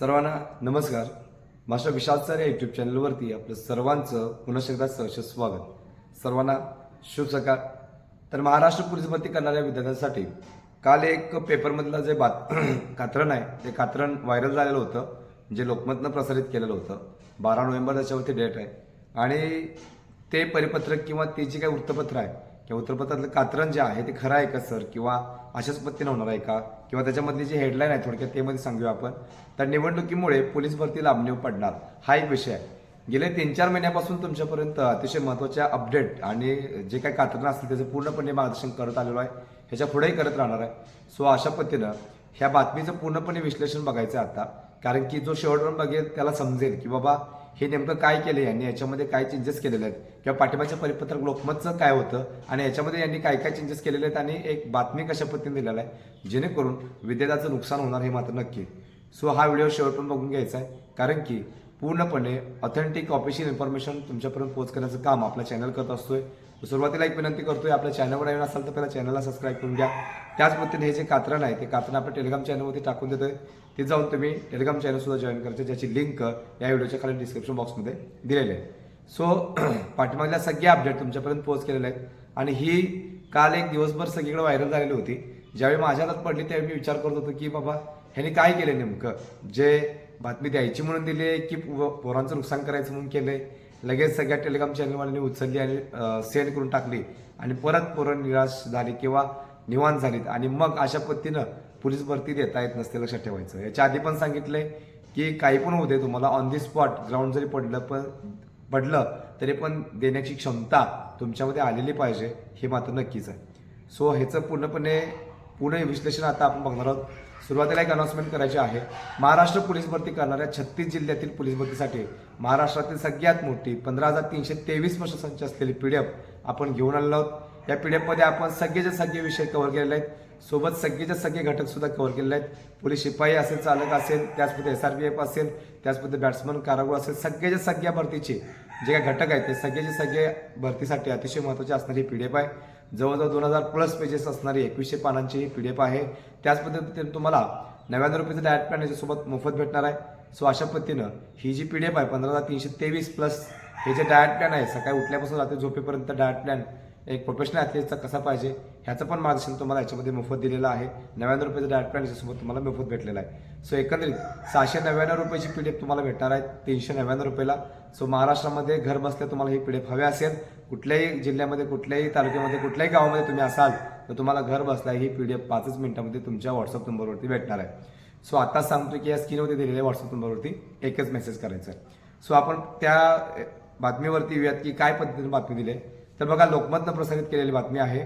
सर्वांना नमस्कार. Master Vishal sir या यूट्यूब चॅनलवरती आपलं सर्वांचं पुन्हा एकदा सहर्ष स्वागत. सर्वांना शुभ सकाळ. तर महाराष्ट्र पोलीस भरती करणाऱ्या विद्यार्थ्यांसाठी काल एक पेपरमधलं जे बात कात्रण आहे ते कात्रण व्हायरल झालेलं होतं जे लोकमतनं प्रसारित केलेलं होतं. बारा नोव्हेंबर त्याच्यावरती डेट आहे. आणि ते परिपत्रक किंवा ते जी काही वृत्तपत्र आहे किंवा वृत्तपत्रातलं कात्रण जे आहे ते खरं आहे का सर? किंवा अशाच पद्धतीने होणार आहे का? किंवा त्याच्यामधली जी हेडलाईन आहे थोडक्यात ते मध्ये सांगूया आपण. तर निवडणुकीमुळे पोलीस भरती लांबणीवर पडणार. हा एक विषय आहे. गेले तीन चार महिन्यापासून तुमच्यापर्यंत अतिशय महत्त्वाच्या अपडेट आणि जे काही कात्रणं असतील त्याचं पूर्णपणे मार्गदर्शन करत आलेलो आहे. ह्याच्या पुढेही करत राहणार आहे. सो अशा पद्धतीनं ह्या बातमीचं पूर्णपणे विश्लेषण बघायचं आहे आता. कारण की जो शेवटपर्यंत बघेल त्याला समजेल की बाबा हे नेमकं काय केलं यांनी? याच्यामध्ये काय चेंजेस केलेले आहेत? किंवा पाठिंबाच्या परिपत्रक लोकमतचं काय होतं? आणि याच्यामध्ये यांनी काय काय चेंजेस केलेले आहेत? आणि एक बातमी कशा पद्धतीने दिलेला आहे? जेणेकरून विद्यार्थ्याचं नुकसान होणार हे मात्र नक्की सो हा व्हिडिओ शेवटपर्यंत बघून घ्यायचा आहे. कारण की पूर्णपणे ऑथेंटिक ऑफिशियल इन्फॉर्मेशन तुमच्यापर्यंत पोहोच करण्याचं काम आपला चॅनल करत असतोय. सुरुवातीला एक विनंती करतोय आपल्या चॅनलवर नवीन असाल तर पहिला चॅनलला सबस्क्राईब करून घ्या. त्याच पद्धतीने हे जे कात्रण आहे ते कात्रण आपल्या टेलिग्राम चॅनलवरती टाकून देतोय. ते जाऊन तुम्ही टेलिग्राम चॅनलसुद्धा जॉईन करायचे ज्याची लिंक या व्हिडिओच्या खाली डिस्क्रिप्शन बॉक्समध्ये दिलेली आहे. सो पाठीमागल्या सगळ्या अपडेट तुमच्यापर्यंत पोहोच केलेल्या आहेत. आणि ही काल एक दिवसभर सगळीकडे व्हायरल झालेली होती. ज्यावेळी माझ्या हातात पडली त्यावेळी मी विचार करत होतो की बाबा ह्यांनी काय केलं नेमकं? जे बातमी द्यायची म्हणून दिली की पोरांचं नुकसान करायचं म्हणून केलंय? लगेच सगळ्या टेलिग्राम चॅनलवाल्यांनी उचलली आणि सेंड करून टाकली. आणि परत पोरं निराश झाली किंवा निवांत झालीत. आणि मग अशा पद्धतीनं पोलीस भरती देता येत नसते लक्षात ठेवायचं. याच्या आधी पण सांगितलंय की काही पण होते तुम्हाला ऑन दी स्पॉट ग्राउंड जरी पडलं पण पडलं तरी पण देण्याची क्षमता तुमच्यामध्ये आलेली पाहिजे हे मात्र नक्कीच आहे. सो ह्याचं पूर्णपणे पूर्ण विश्लेषण आता आपण बघणार आहोत. सुरुवातीला एक अनाउन्समेंट करायची आहे. महाराष्ट्र पोलीस भरती करणाऱ्या छत्तीस जिल्ह्यातील पोलीस भरतीसाठी महाराष्ट्रातील सगळ्यात मोठी पंधरा हजार तीनशे तेवीस संच असलेली पी डी एफ आपण घेऊन आलेलो आहोत. या पी डी एफमध्ये आपण सगळेचे सगळे विषय कव्हर केलेले आहेत. सोबत सगळेचे सगळे घटक सुद्धा कव्हर केलेले आहेत. पोलीस शिपाई असेल चालक असेल त्याचमध्ये एस आर पी एफ असेल त्याचमध्ये बॅट्समन कारागृह असेल सगळ्याच्या सगळ्या भरतीचे जे काही घटक आहेत ते सगळेचे सगळे भरतीसाठी अतिशय महत्त्वाचे असणारी पी डी एफ आहे. जवळजवळ दोन हजार प्लस पेजेस असणारी एकवीसशे पानांची ही पी डी एफ आहे. त्याच पद्धतीने तुम्हाला नव्याण्णव रुपयाचं डायट प्लॅन याच्यासोबत मोफत भेटणार आहे. सो अशा पद्धतीनं ही जी पी डी एफ आहे पंधरा हजार तीनशे तेवीस प्लस हे जे डायट प्लॅन आहे सकाळी उठल्यापासून रात्री झोपेपर्यंत डायट प्लॅन एक प्रोफेशनल ॲथलीटचा कसा पाहिजे ह्याचं पण मार्गदर्शन तुम्हाला याच्यामध्ये मोफत दिलेलं आहे. नव्याण्णव रुपयाचं डायट प्लॅन याच्यासोबत तुम्हाला मोफत भेटलेला आहे. सो एकंदरीत सहाशे नव्याण्णव रुपयाची पी डी एफ तुम्हाला भेटणार आहे तीनशे नव्याण्णव रुपयाला. सो महाराष्ट्रामध्ये घर बसल्या तुम्हाला ही पी डी एफ हवी असेल. कुठल्याही जिल्ह्यामध्ये कुठल्याही तालुक्यामध्ये कुठल्याही गावामध्ये तुम्ही असाल तर तुम्हाला घर बसल्या ही पी डी एफ पाचच मिनिटामध्ये तुमच्या व्हॉट्सअप नंबरवरती भेटणार आहे. सो आता सांगतो की या स्क्रीनवरती दिलेल्या व्हॉट्सअप नंबरवरती एकच मेसेज करायचा आहे. सो आपण त्या बातमीवरती येऊयात की काय पद्धतीने बातमी दिली आहे. तर बघा लोकमतनं प्रसारित केलेली बातमी आहे.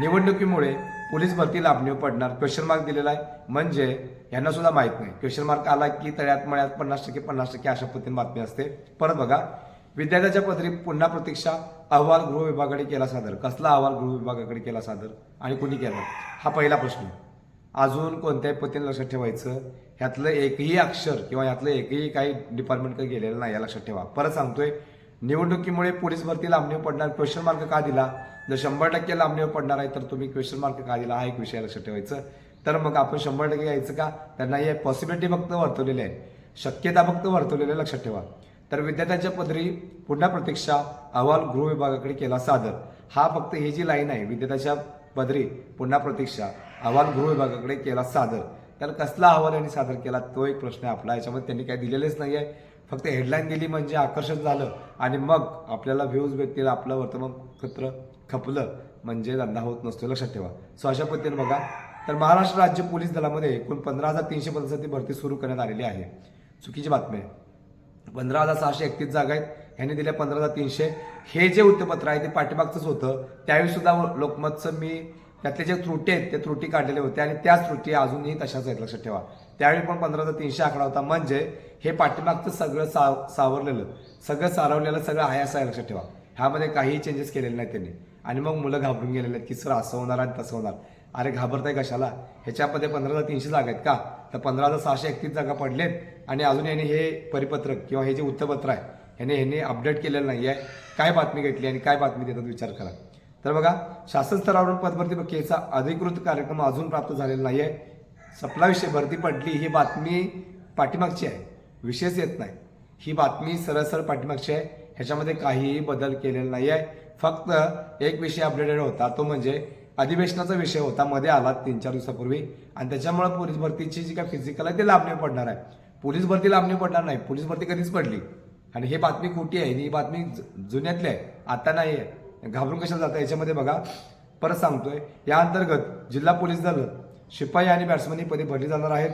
निवडणुकीमुळे पोलीस भरती लाभणी पडणार क्वेश्चन मार्क दिलेला आहे. म्हणजे यांना सुद्धा माहीत नाही. क्वेश्चन मार्क आला की तळ्यात मळ्यात पन्नास टक्के पन्नास टक्के अशा पद्धतीने बातमी असते. परत बघा विद्यार्थ्याच्या पदरी पुन्हा प्रतीक्षा अहवाल गृह विभागाकडे केला सादर. कसला अहवाल गृह विभागाकडे केला सादर आणि कुणी केला? हा पहिला प्रश्न. अजून कोणत्याही पद्धतीने लक्षात ठेवायचं ह्यातलं एकही अक्षर किंवा ह्यातलं एकही काही डिपार्टमेंटकडे गेलेलं नाही या लक्षात ठेवा. परत सांगतोय निवडणुकीमुळे पोलीस भरती लांबणीवर पडणार. क्वेश्चन मार्क का दिला? जर शंभर टक्के लांबणीवर पडणार आहे तर तुम्ही क्वेश्चन मार्क का दिला? हा एक विषय लक्षात ठेवायचं. तर मग आपण शंभर टक्के घ्यायचं का? त्यांना हे पॉसिबिलिटी फक्त वर्तवलेली आहे शक्यता फक्त वर्तवलेली आहे, लक्षात ठेवा. तर विद्यार्थ्यांच्या पदरी पुन्हा प्रतीक्षा अहवाल गृह विभागाकडे केला सादर. हा फक्त ही जी लाईन आहे विद्यार्थ्याच्या पदरी पुन्हा प्रतीक्षा अहवाल गृह विभागाकडे केला सादर. त्याला कसला अहवाल यांनी सादर केला? तो एक प्रश्न आहे आपला. याच्यामध्ये त्यांनी काही दिलेलेच नाही आहे फक्त हेडलाईन दिली म्हणजे आकर्षण झालं आणि मग आपल्याला व्ह्यूज भेटतील आपलं वर्तमानपत्र खपलं म्हणजे धंदा होत नसतो लक्षात ठेवा. सो अशा पद्धतीने बघा. तर महाराष्ट्र राज्य पोलीस दलामध्ये एकूण पंधरा हजार तीनशे पदांसाठी भरती सुरू करण्यात आलेली आहे. चुकीची बातमी आहे. पंधरा हजार सहाशे एकतीस जागा आहेत. ह्यांनी दिल्या पंधरा हजार तीनशे. हे जे वृत्तपत्र आहे ते पाठीमागचंच होतं. त्यावेळी सुद्धा लोकमतचं मी त्यातले जे त्रुटी आहेत ते त्रुटी काढलेले होते आणि त्याच त्रुटी अजूनही तशाच आहेत. लक्षात ठेवा. त्यावेळी पण पंधरा तीनशे आकडा होता. म्हणजे हे पाठीमागचं सगळं साव सावरलेलं सगळं सारवलेलं सगळं आहे असं आहे लक्षात ठेवा. ह्यामध्ये काहीही चेंजेस केलेले नाही त्यांनी. आणि मग मुलं घाबरून गेलेले आहेत की सर असं होणार आणि तसं होणार. अरे घाबरताय कशाला? ह्याच्यामध्ये पंधरा हजार तीनशे जागा आहेत का? तर पंधरा हजार सहाशे एकतीस जागा पडलेत आणि अजून यांनी हे परिपत्रक किंवा हे जे वृत्तपत्र आहे ह्याने ह्यांनी अपडेट केलेलं नाही आहे काय बातमी घेतली आणि काय बातमी देतात विचार करा. तर बघा शासन स्तरावरून पदभरती प्रक्रियेचा अधिकृत कार्यक्रम अजून प्राप्त झालेला नाही आहे सप्लाविषयी भरती पडली ही बातमी पाठीमागची आहे. विशेष येत नाही. ही बातमी सरळसर पाठीमागची आहे. ह्याच्यामध्ये काहीही बदल केलेला नाही आहे. फक्त एक विषय अपडेटेड होता तो म्हणजे अधिवेशनाचा विषय होता. मध्ये आला तीन चार दिवसापूर्वी. आणि त्याच्यामुळे पोलीस भरतीची जी काय फिजिकल आहे ते लांबणी पडणार आहे. पोलीस भरती लांबणी पडणार नाही. पोलीस भरती कधीच पडली. आणि ही बातमी खोटी आहे. ही बातमी जुन्यातली आहे. आता नाही आहे. घाबरून कशाला जातं? याच्यामध्ये बघा. परत सांगतोय. या अंतर्गत जिल्हा पोलीस दल शिपाई आणि बॅट्समनही पदे भरली जाणार आहेत.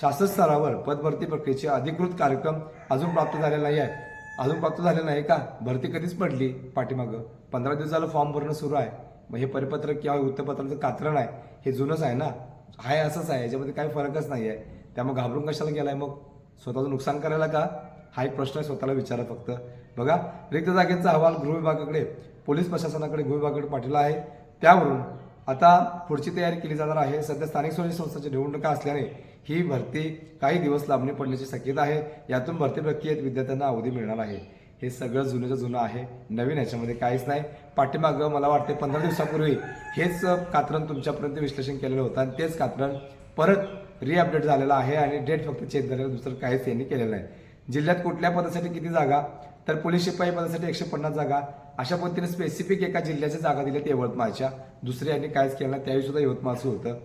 शासन स्तरावर पदभरती प्रक्रियेचे अधिकृत कार्यक्रम अजून प्राप्त झालेला नाही आहे अजून प्राप्त झालेला नाही का? भरती कधीच पडली? पाठीमागं. पंधरा दिवस झालं फॉर्म भरणं सुरू आहे. मग हे परिपत्रक किंवा वृत्तपत्राचं कात्रण आहे. हे जुनंच आहे ना? आहे असंच आहे. याच्यामध्ये काही फरकच नाही आहे त्यामुळे घाबरून कशाला गेलाय मग? स्वतःचं नुकसान करायला का? हा एक प्रश्न आहे स्वतःला विचारा फक्त. बघा रिक्त जागेचा अहवाल गृह विभागाकडे पोलीस प्रशासनाकडे गृह विभागाकडे पाठवला आहे. त्यावरून आता पुढची तयारी केली जाणार आहे. सध्या स्थानिक स्वराज्य संस्थांच्या निवडणुका असल्याने ही भरती काही दिवस लांबणी पडण्याची शक्यता आहे. यातून भरती प्रक्रियेत विद्यार्थ्यांना अवधी मिळणार आहे. हे सगळं जुनं जुनं आहे. नवीन ह्याच्यामध्ये काहीच नाही. पाठीमागं मला वाटते पंधरा दिवसापूर्वी हेच कात्रण तुमच्यापर्यंत विश्लेषण केलेलं होतं आणि तेच कात्रण परत रिअपडेट झालेलं आहे आणि डेट फक्त चेंज झालेलं दुसरं काहीच यांनी केलेलं नाही. जिल्ह्यात कुठल्या पदासाठी किती जागा? तर पोलीस शिपाई पदासाठी एकशे पन्नास जागा. अशा पद्धतीने स्पेसिफिक एका जिल्ह्याच्या जागा दिल्या यवतमाळच्या. दुसऱ्या यांनी कायच केलं नाही त्यावेळी सुद्धा यवतमाळचं होतं.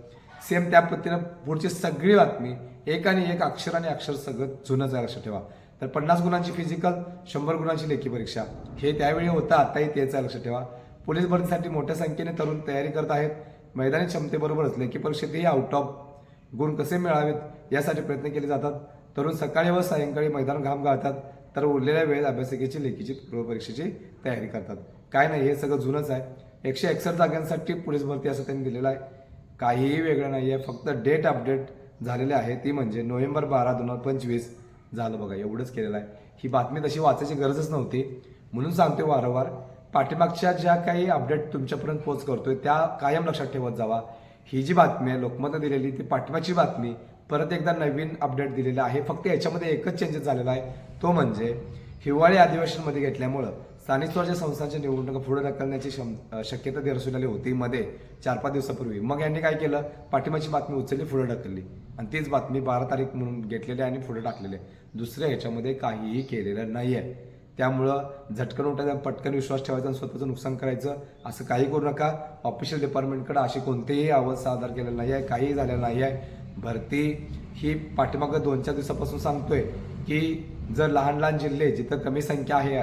सेम त्या पद्धतीनं पुढची सगळी बातमी एक आणि एक अक्षर आणि अक्षर सगळं जुनं आहे लक्षात ठेवा. तर पन्नास गुणांची फिजिकल शंभर गुणांची लेखी परीक्षा. हे त्यावेळी होतं आताही तेच आहे लक्षात ठेवा. पोलीस भरतीसाठी मोठ्या संख्येने तरुण तयारी करत आहेत. मैदानी क्षमतेबरोबरच लेखी परीक्षेतही आउट ऑफ गुण कसे मिळावेत यासाठी प्रयत्न केले जातात. तरुण सकाळी व सायंकाळी मैदान घाम गाळतात तर उरलेल्या वेळेत अभ्यासिकेची लेखीची पूर्वपरीक्षेची तयारी करतात. काय नाही हे सगळं जुनंच आहे. एकशे एकसष्ट जागांसाठी पोलीस भरती असं त्यांनी दिलेलं आहे. काहीही वेगळं नाही आहे फक्त डेट अपडेट झालेली आहे. ती म्हणजे नोव्हेंबर बारा दोन हजार पंचवीस झालं बघा एवढंच केलेलं आहे. ही बातमी तशी वाचायची गरजच नव्हती. म्हणून सांगतोय वारंवार पाठीमागच्या ज्या काही अपडेट तुमच्यापर्यंत पोच करतोय त्या कायम लक्षात ठेवत जावा. ही जी बातमी आहे लोकमतनं दिलेली ती पाठीमागची बातमी परत एकदा नवीन अपडेट दिलेलं आहे. फक्त याच्यामध्ये एकच चेंजेस झालेला आहे. तो म्हणजे हिवाळी अधिवेशनमध्ये घेतल्यामुळं स्थानिक स्वराज्य संस्थांच्या निवडणुका पुढे ढकलण्याची क्षम शक्यता दर्शवलेली होती. मध्ये चार पाच दिवसापूर्वी. मग यांनी काय केलं? पाठिंबाची बातमी उचलली पुढे ढकलली. आणि तीच बातमी बारा तारीख म्हणून घेतलेली आहे आणि पुढे टाकलेली आहे. दुसऱ्या ह्याच्यामध्ये काहीही केलेलं नाही आहे त्यामुळं झटकन उठायचा पटकन विश्वास ठेवायचा आणि स्वतःचं नुकसान करायचं असं काही करू नका. ऑफिशियल डिपार्टमेंटकडे अशी कोणतेही आवाज सादर केलेला नाही आहे काहीही झालेलं नाही आहे भरती ही पाठीमागं दोन चार दिवसापासून सांगतोय की जर लहान लहान जिल्हे जिथं कमी संख्या आहे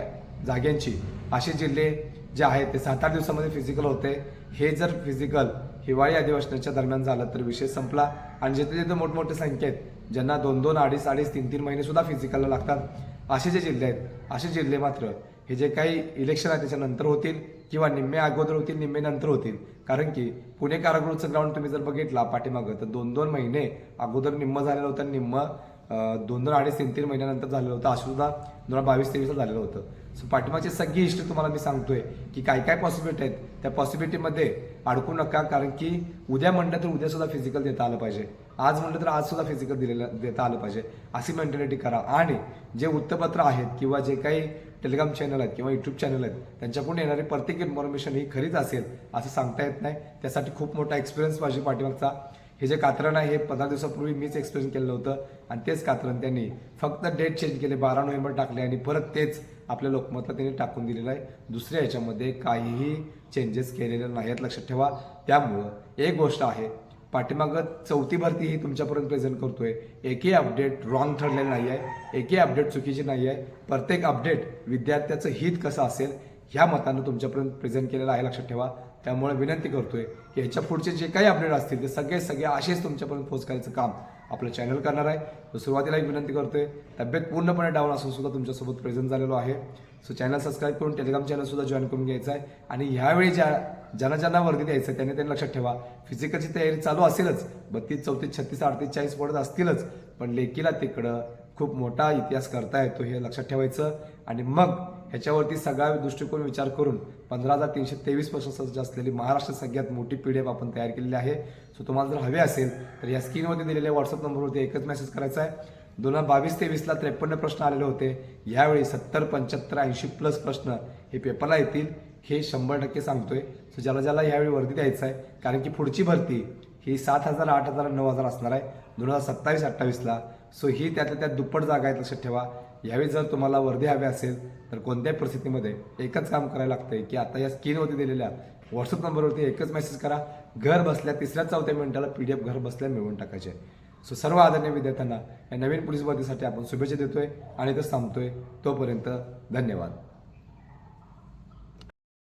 जाग्यांची. असे जिल्हे जे आहेत ते सात आठ दिवसामध्ये फिजिकल होते. हे जर फिजिकल हिवाळी अधिवेशनाच्या दरम्यान झालं तर विषय संपला. आणि जिथे जिथे मोठमोठे संख्या आहेत ज्यांना दोन दोन अडीच अडीच तीन तीन महिने सुद्धा फिजिकलला लागतात असे जे जिल्हे आहेत असे जिल्हे मात्र हे जे काही इलेक्शन आहे त्याच्यानंतर होतील किंवा निम्मे अगोदर होतील निम्मे नंतर होतील. कारण की पुणे कारागृहचं ग्राउंड तुम्ही जर बघितला पाठीमागं तर दोन दोन महिने अगोदर निम्म झालेलं होतं. निम्म दोन दोन अडीच तीन तीन महिन्यानंतर झालेलं होतं. असं सुद्धा दोन हजार बावीस तेवीसला झालेलं होतं. सो पाठीमागची सगळी हिस्ट्री तुम्हाला मी सांगतोय की काय काय पॉसिबिलिटी आहेत. त्या पॉसिबिलिटीमध्ये अडकू नका कारण की उद्या म्हणलं तर उद्या सुद्धा फिजिकल देता आलं पाहिजे. आज म्हटलं तर आज सुद्धा फिजिकल दिलेलं देता आलं पाहिजे. अशी मेंटॅलिटी करा. आणि जे वृत्तपत्र आहेत किंवा जे काही टेलिग्राम चॅनल आहेत किंवा युट्यूब चॅनल आहेत त्यांच्याकडून येणारी प्रत्येक इन्फॉर्मेशन ही खरीच असेल असं सांगता येत नाही. त्यासाठी खूप मोठा एक्सपिरियन्स पाहिजे पाठीमागचा. हे जे कात्रण आहे हे पंधरा दिवसापूर्वी मीच एक्सप्लेन केलं होतं. आणि तेच कात्रण त्यांनी फक्त डेट चेंज केले बारा नोव्हेंबर टाकले आणि परत तेच आपल्या लोकमतला त्यांनी टाकून दिलेलं आहे. दुसऱ्या ह्याच्यामध्ये काहीही चेंजेस केलेले नाहीत लक्षात ठेवा. त्यामुळं एक गोष्ट आहे पाठीमागं चौथी भरती ही तुमच्यापर्यंत प्रेझेंट करतोय. एकही अपडेट रॉंग ठरलेलं नाही आहे. एकही अपडेट चुकीची नाही आहे. प्रत्येक अपडेट विद्यार्थ्याचं हित कसं असेल ह्या मतानं तुमच्यापर्यंत प्रेझेंट केलेलं आहे लक्षात ठेवा. त्यामुळे विनंती करतोय की याच्या पुढचे जे काही अपडेट असतील ते सगळे सगळे असेच तुमच्यापर्यंत पोच करायचं काम आपलं चॅनल करणार आहे. तर सुरुवातीला एक विनंती करतोय तब्येत पूर्णपणे डाऊन असून सुद्धा तुमच्यासोबत प्रेझेंट झालेलो आहे. सो चॅनल सबस्क्राईब करून टेलिग्राम चॅनलसुद्धा जॉईन करून घ्यायचं आहे. आणि ह्यावेळी ज्या ज्यांना ज्यांना वर्दी द्यायचं त्यांनी त्यांनी लक्षात ठेवा. फिजिकलची तयारी चालू असेलच. बत्तीस चौतीस छत्तीस अडतीस चाळीस पडत असतीलच. पण लेकीला तिकडं खूप मोठा इतिहास करता येतो हे लक्षात ठेवायचं. आणि मग ह्याच्यावरती सगळा दृष्टिकोन विचार करून पंधरा हजार तीनशे तेवीस वर्ष असलेली महाराष्ट्र सगळ्यात मोठी पी डी एफ आपण तयार केलेली आहे. सो तुम्हाला जर हवे असेल तर या स्क्रीनवरती दिलेल्या व्हॉट्सअप नंबरवरती एकच मेसेज करायचा आहे. दोन हजार बावीस तेवीसला त्रेपन्न प्रश्न आलेले होते. यावेळी सत्तर पंच्याहत्तर ऐंशी प्लस प्रश्न हे पेपरला येतील. हे शंभर टक्के सांगतोय. सो ज्याला ज्याला यावेळी वर्दी द्यायचं आहे कारण की पुढची भरती ही सात हजार आठ हजार नऊ हजार असणार आहे. दोन हजार सत्तावीस अठ्ठावीसला सो ही त्यातल्या त्यात दुप्पट जागा आहेत लक्षात ठेवा. यावेळी जर तुम्हाला वर्दी हवे असेल तर कोणत्याही परिस्थितीमध्ये एकच काम करायला लागतं की आता या स्क्रीनवरती दिलेल्या व्हॉट्सअप नंबरवरती एकच मेसेज करा. घर बसल्या तिसऱ्या चौथ्या मिनिटाला पी डी एफ घर बसल्या मिळवून टाकायचे. सो सर्व आदरणीय विद्यार्थ्यांना या नवीन पोलीस भरतीसाठी आपण शुभेच्छा देतोय आणि इथं थांबतोय. तोपर्यंत धन्यवाद.